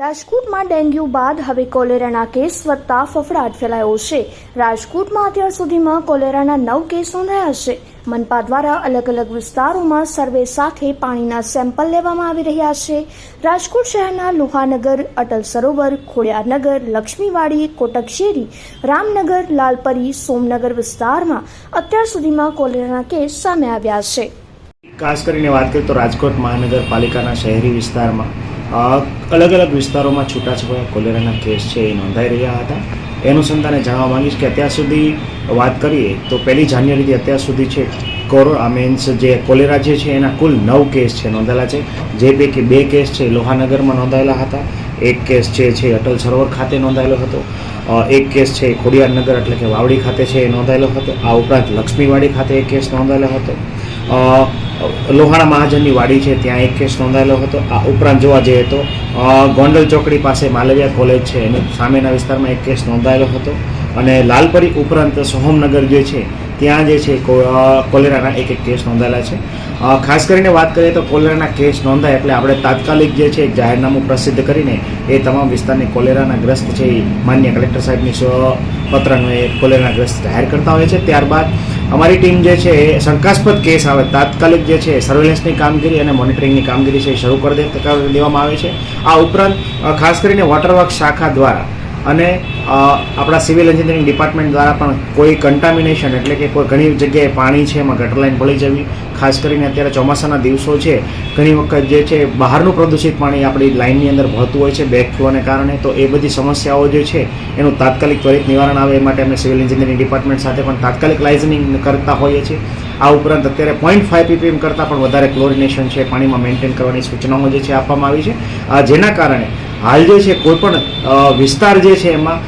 રાજકોટમાં ડેન્ગ્યુ બાદ હવે કોલેરાના કેસ વધતા ફફડાટ ફેલાયો છે. રાજકોટમાં અત્યાર સુધીમાં કોલેરાના નવ કેસ નોંધાયા છે. મનપા દ્વારા અલગ અલગ વિસ્તારોમાં સર્વે સાથે પાણીના સેમ્પલ લેવામાં આવી રહ્યા છે. રાજકોટ શહેરના લુહાનગર, અટલ સરોવર, ખોડિયારનગર, લક્ષ્મીવાડી, કોટકશેરી, રામનગર, લાલપરી, સોમનગર વિસ્તારમાં અત્યાર સુધીમાં કોલેરાના કેસ સામે આવ્યા છે. ખાસ કરીને વાત કરીએ તો રાજકોટ મહાનગરપાલિકાના શહેરી વિસ્તારમાં અલગ અલગ વિસ્તારોમાં છૂટાછવાયા કોલેરાના કેસ છે એ નોંધાઈ રહ્યા હતા. એ અનુસંધાને જાણવા માંગીશ કે અત્યાર સુધી વાત કરીએ તો પહેલી જાન્યુઆરીથી અત્યાર સુધી છે કોરો, આ મીન્સ જે કોલેરા જે છે એના કુલ નવ કેસ છે નોંધાયેલા છે. જે પૈકી બે કેસ છે લોહાનગરમાં નોંધાયેલા હતા. એક કેસ છે છે અટલ સરોવર ખાતે નોંધાયેલો હતો. એક કેસ છે ખોડિયારનગર એટલે કે વાવડી ખાતે છે એ નોંધાયેલો હતો. આ ઉપરાંત લક્ષ્મીવાડી ખાતે એક કેસ નોંધાયેલો હતો. લોહાણા મહાજનની વાડી છે, ત્યાં એક કેસ નોંધાયેલો હતો. આ ઉપરાંત જોવા જઈએ તો ગોંડલ ચોકડી પાસે માલવિયા કોલેજ છે, એની સામેના વિસ્તારમાં એક કેસ નોંધાયેલો હતો. અને લાલપરી ઉપરાંત સોહમનગર જે છે, ત્યાં જે છે કોલેરાના એક એક કેસ નોંધાયેલા છે. ખાસ કરીને વાત કરીએ તો કોલેરાના કેસ નોંધાય એટલે આપણે તાત્કાલિક જે છે, જાહેરનામું પ્રસિદ્ધ કરીને એ તમામ વિસ્તારની કોલેરાના ગ્રસ્ત છે એ માન્ય કલેક્ટર સાહેબની પત્રનો એ કોલેરાના ગ્રસ્ત જાહેર કરતા હોય છે. ત્યારબાદ અમારી ટીમ જે છે એ શંકાસ્પદ કેસ આવે, તાત્કાલિક જે છે સર્વેલન્સની કામગીરી અને મોનિટરિંગની કામગીરી છે એ શરૂ કરી દે દેવામાં આવે છે. આ ઉપરાંત ખાસ કરીને વોટરવર્ક શાખા દ્વારા અને આપણા સિવિલ એન્જિનિયરિંગ ડિપાર્ટમેન્ટ દ્વારા પણ કોઈ કન્ટામિનેશન એટલે કે કોઈ ઘણી જગ્યાએ પાણી છે, એમાં ગટર લાઇન ભળી જવી, ખાસ કરીને અત્યારે ચોમાસાના દિવસો છે, ઘણી વખત જે છે બહારનું પ્રદૂષિત પાણી આપણી લાઇનની અંદર ભળતું હોય છે બેક ફ્લોને કારણે, તો એ બધી સમસ્યાઓ જે છે, એનું તાત્કાલિક ત્વરિત નિવારણ આવે એ માટે અમે સિવિલ એન્જિનિયરિંગ ડિપાર્ટમેન્ટ સાથે પણ તાત્કાલિક લાઇઝનિંગ કરતા હોઈએ છીએ. આ ઉપરાંત અત્યારે પોઈન્ટ ફાઇવ પીપીએમ કરતાં પણ વધારે ક્લોરિનેશન છે, પાણીમાં મેન્ટેન કરવાની સૂચનાઓ જે છે આપવામાં આવી છે. જેના કારણે હાલ જે છે કોઈ પણ વિસ્તાર જે છે એમાં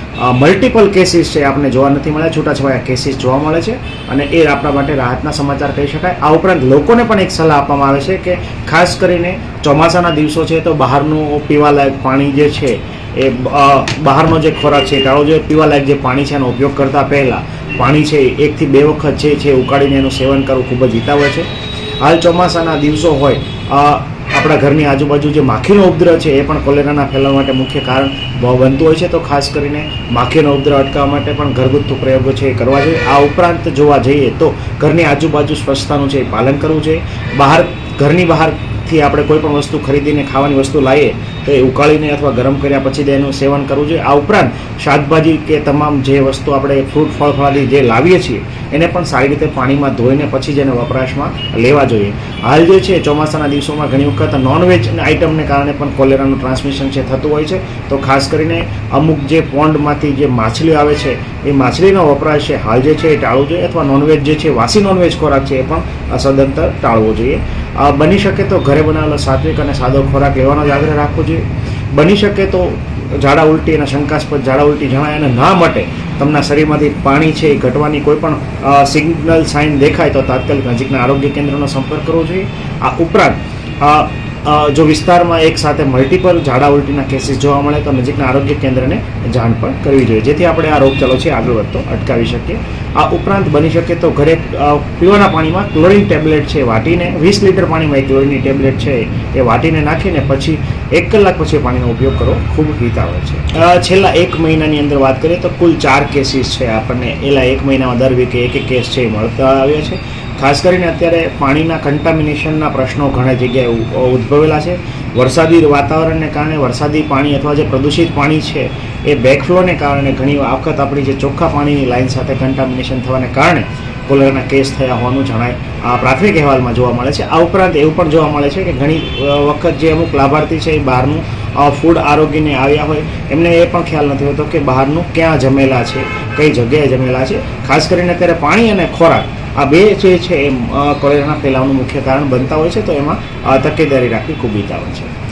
મલ્ટિપલ કેસીસ છે આપણે જોવા નથી મળ્યા, છૂટાછવાયા કેસીસ જોવા મળે છે અને એ આપણા માટે રાહતના સમાચાર કહી શકાય. આ ઉપરાંત લોકોને પણ એક સલાહ આપવામાં આવે છે કે ખાસ કરીને ચોમાસાના દિવસો છે તો બહારનું પીવાલાયક પાણી જે છે એ બહારનો જે ખોરાક છે ટાળો જે પીવાલાયક જે પાણી છે એનો ઉપયોગ કરતાં પહેલાં પાણી છે એકથી બે વખત જે છે ઉકાળીને એનું સેવન કરવું ખૂબ જ હિતાવહ છે. હાલ ચોમાસાના દિવસો હોય આપણા ઘરની આજુબાજુ જે માખીનો ઉપદ્રવ છે, એ પણ કોલેરાના ફેલાવા માટે મુખ્ય કારણ બનતું હોય છે. તો ખાસ કરીને માખીનો ઉપદ્રવ અટકાવવા માટે પણ ઘરગથ્થુ પ્રયોગો છે એ કરવા જોઈએ. આ ઉપરાંત જોવા જઈએ તો ઘરની આજુબાજુ સ્વચ્છતાનું છે એ પાલન કરવું જોઈએ. બહાર, ઘરની બહારથી આપણે કોઈ પણ વસ્તુ ખરીદીને ખાવાની વસ્તુ લાવીએ તો ઉકાળીને અથવા ગરમ કર્યા પછી તેનું સેવન કરવું જોઈએ. આ ઉપરાંત શાકભાજી કે તમામ જે વસ્તુ આપણે ફ્રૂટ, ફળ, ફળાદી જે લાવીએ છીએ, એને પણ સારી રીતે પાણીમાં ધોઈને પછી જ એને વપરાશમાં લેવા જોઈએ. હાલ જે છે, ચોમાસાના દિવસોમાં ઘણી વખત નોનવેજ આઇટમને કારણે પણ કોલેરાનું ટ્રાન્સમિશન છે, થતું હોય છે. તો ખાસ કરીને અમુક જે પોન્ડમાંથી જે માછલી આવે છે, એ માછલીનો વપરાશ છે. હાલ જે છે, એ ટાળવો જોઈએ અથવા નોનવેજ જે છે, વાસી નોનવેજ ખોરાક છે, એ પણ સદંતર ટાળવો જોઈએ. બની શકે તો ઘરે બનાવેલો સાત્વિક અને સાદો ખોરાક લેવાનો જ આગ્રહ રાખવો જોઈએ. બની શકે તો ઝાડા ઉલટી અને શંકાસ્પદ ઝાડા ઉલટી જણાય અને ના માટે તમને શરીરમાંથી પાણી છે એ ઘટવાની કોઈ પણ સિગ્નલ સાઇન દેખાય તો તાત્કાલિક નજીકના આરોગ્ય કેન્દ્રનો સંપર્ક કરવો જોઈએ. આ ઉપરાંત જો વિસ્તારમાં એક સાથે મલ્ટિપલ ઝાડા ઉલટીના કેસીસ જોવા મળે તો નજીકના આરોગ્ય કેન્દ્રને જાણ પણ કરવી જોઈએ. જેથી આપણે આ રોગચાળો છે આગળ વધતો અટકાવી શકીએ. આ ઉપરાંત બની શકે તો ઘરે પીવાના પાણીમાં ક્લોરિન ટેબ્લેટ છે વાટીને, વીસ લીટર પાણીમાં એક ક્લોરિનની ટેબ્લેટ છે એ વાટીને નાખીને પછી એક કલાક પછી પાણીનો ઉપયોગ કરવો ખૂબ હિતાવહ છે. છેલ્લા એક મહિનાની અંદર વાત કરીએ તો કુલ ચાર કેસીસ છે આપણને. એલા એક મહિનામાં દર વીકે એક એક કેસ છે એ મળતા આવ્યા છે. ખાસ કરીને અત્યારે પાણીના કન્ટામિનેશનના પ્રશ્નો ઘણા જગ્યાએ ઉદ્ભવેલા છે. વરસાદી વાતાવરણને કારણે વરસાદી પાણી અથવા જે પ્રદૂષિત પાણી છે, એ બેકફ્લોને કારણે ઘણી વખત આપણી જે ચોખ્ખા પાણીની લાઇન સાથે કન્ટામિનેશન થવાને કારણે કોલેરાના કેસ થયા હોવાનું જણાય, આ પ્રાથમિક અહેવાલમાં જોવા મળે છે. આ ઉપરાંત એવું પણ જોવા મળે છે કે ઘણી વખત જે અમુક લાભાર્થી છે એ બહારનું ફૂડ આરોગ્યને આવ્યા હોય, એમને એ પણ ખ્યાલ નથી હોતો કે બહારનું ક્યાં જમેલા છે, કઈ જગ્યાએ જમેલા છે. ખાસ કરીને અત્યારે પાણી અને ખોરાક આ બે જે છે એ કોલેરાના ફેલાવાનું મુખ્ય કારણ બનતા હોય છે, તો એમાં તકેદારી રાખવી ખૂબ હિતાવહ છે.